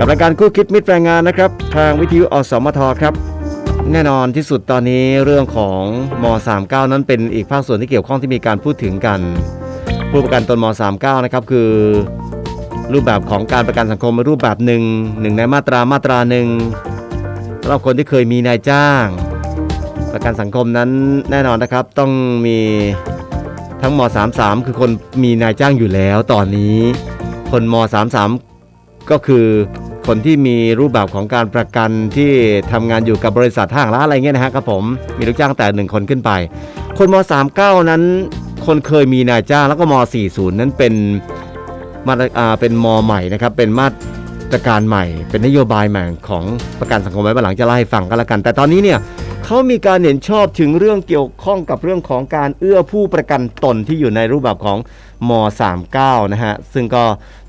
กับรายการคู่คิดมิตรแรงงานนะครับ ทางวิทยุอสมทครับ แน่นอนที่สุดตอนนี้เรื่องของม 39 นั้นเป็นอีกภาคส่วนที่เกี่ยวข้องที่มีการพูดถึงกัน ผู้ประกันตนม 39 นะครับคือรูปแบบของการประกันสังคมรูปแบบหนึ่งหนึ่งในมาตรามาตราหนึ่งสำหรับคนที่เคยมีนายจ้าง ประกันสังคมนั้นแน่นอนนะครับต้องมีทั้งม 33 คือคนมีนายจ้างอยู่แล้วตอนนี้ คนม 33 ก็คือ คนที่มีรูปแบบของการประกันที่ทำงานอยู่กับบริษัทห้างร้านอะไรเงี้ยนะฮะครับผมมีลูกจ้างแต่หนึ่งคนขึ้นไป คนม 39 นั้น คนเคยมีนายจ้างแล้วก็ม 40 นั้นเป็นมาตรอ่าเป็นมใหม่นะครับเป็นมาตรการใหม่ เป็นนโยบายใหม่ของประกันสังคมไว้หลังจะเล่าให้ฟังกันละกัน แต่ตอนนี้เนี่ย เขามีการเห็นชอบถึงเรื่องเกี่ยวข้องกับเรื่องของการเอื้อผู้ประกันตนที่อยู่ในรูปแบบของม 39 นะฮะ ซึ่งก็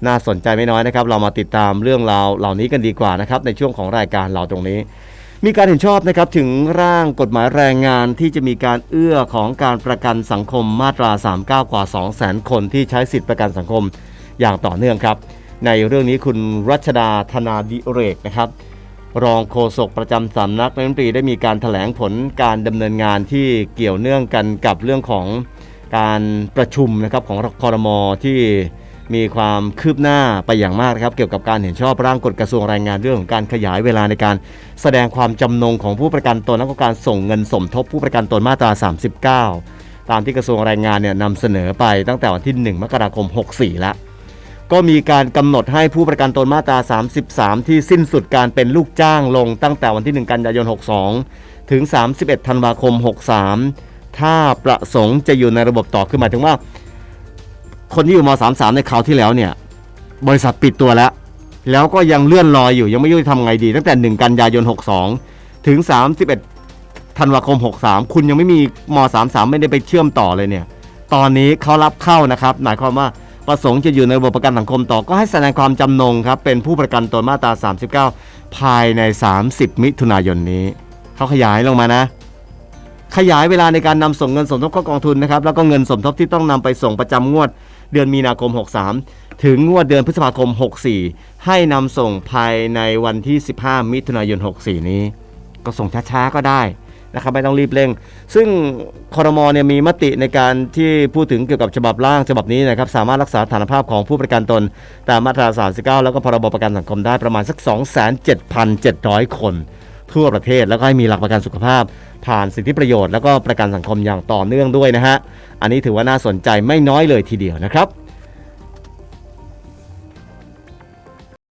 น่าสนใจไม่น้อยนะครับ เรามาติดตามเรื่องราวเหล่านี้กันดีกว่านะครับ ในช่วงของรายการเราตรงนี้ มีการเห็นชอบนะครับถึงร่างกฎหมายแรงงานที่จะมีการเอื้อของการประกันสังคมมาตรา 39 กว่า 200,000 คนที่ใช้สิทธิประกันสังคมอย่างต่อเนื่องครับ ในเรื่องนี้คุณรัชดาธนาดิเรกนะครับ รองโฆษกประจำสำนักรัฐมนตรีได้มีการถแถลงผลการดำเนินงานที่เกี่ยวเนื่องกันกับเรื่องของการประชุมนะครับของคอรมอที่มีความคืบหน้าไปอย่างมากนะครับ เกี่ยวกับการเห็นชอบร่างกฎกระทรวงแรงงานเรื่องของการขยายเวลาในการแสดงความจำนงของผู้ประกันตนและก็การส่งเงินสมทบผู้ประกันตนมาตรา 39 ตามที่กระทรวงแรงงานเนี่ยนำเสนอไปตั้งแต่วันที่ 1 มกราคม 64 แล้ว ก็มีการกำหนดให้ผู้ประกันตนมาตรา 33 ที่สิ้นสุดการเป็นลูกจ้างลงตั้งแต่วันที่ 1 กันยายน 62 ถึง 31 ธันวาคม 63 ถ้าประสงค์จะอยู่ในระบบต่อคือหมายถึงว่า คนที่อยู่ม 33 ในคราวที่แล้วเนี่ย บริษัทปิดตัวแล้ว แล้วก็ยังเลื่อนลอยอยู่ยังไม่รู้จะทำไงดี ตั้งแต่ 1 กันยายน 62 ถึง 31 ธันวาคม 63 คุณยังไม่มีม 33 ไม่ได้ไปเชื่อมต่อเลยเนี่ย ตอนนี้เขารับเข้านะครับหมายความว่า ประสงค์จะอยู่ในระบบประกันสังคมต่อก็ให้แสดงความจำนงครับเป็นผู้ประกันตนมาตรา 39 ภายใน 30 มิถุนายนนี้เขาขยายลงมานะ ขยายเวลาในการนำส่งเงินสมทบเข้ากองทุนนะครับแล้วก็เงินสมทบที่ต้องนำไปส่งประจำงวดเดือนมีนาคม 63 ถึงงวดเดือนพฤษภาคม 64 ให้นำส่งภายในวันที่ 15 มิถุนายน 64 นี้ ก็ส่งช้าๆก็ได้ นะครับไม่ต้องรีบเร่ง ซึ่งคอรมอเนี่ยมีมติในการที่พูดถึงเกี่ยวกับฉบับร่างฉบับนี้นะครับสามารถรักษาฐานภาพของผู้ประกันตน ตามมาตรา 39 แล้วก็พรบประกันสังคมได้ประมาณสัก 27,700 คน ทั่วประเทศแล้วก็ให้มีหลักประกันสุขภาพ ผ่านสิทธิประโยชน์แล้วก็ประกันสังคมอย่างต่อเนื่องด้วยนะฮะอันนี้ถือว่าน่าสนใจไม่น้อยเลยทีเดียวนะครับ